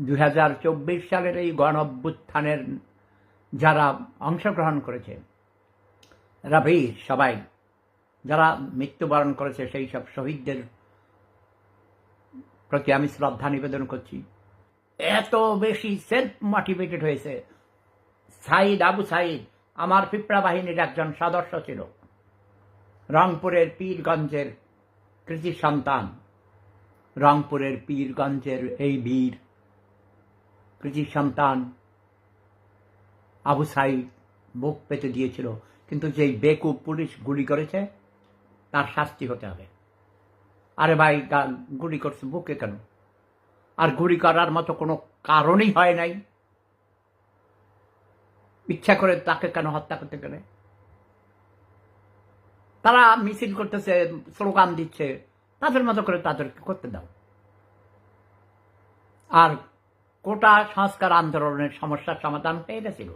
দু হাজার চব্বিশ সালের এই গণ অভ্যুত্থানের যারা অংশগ্রহণ করেছে বীর সবাই। যারা মৃত্যুবরণ করেছে, সেই সব শহীদদের প্রতি আমি শ্রদ্ধা নিবেদন করছি। এত বেশি সেলফ মোটিভেটেড হয়েছে। সাইদ, আবু সাইদ, আমার পিঁপড়া বাহিনীর একজন সদস্য ছিল। রংপুরের পীরগঞ্জের কৃতি সন্তান। রংপুরের পীরগঞ্জের এই বীর কৃতি সন্তান আবু সাইদ বুক পেতে দিয়েছিল। কিন্তু যেই বেকুব পুলিশ গুলি করেছে, তার শাস্তি হতে হবে। আরে ভাই গুলি করছে বুকে কেন? আর গুলি করার মতো কোনো কারণই হয় নাই। ইচ্ছা করে তাকে কেন হত্যা করতে গেলে? তারা মিছিল করতেছে, স্লোগান দিচ্ছে, তাদের মতো করে তাদেরকে করতে দাও। আর কোটা সংস্কার আন্দোলনের সমস্যার সমাধান হয়ে গেছিল।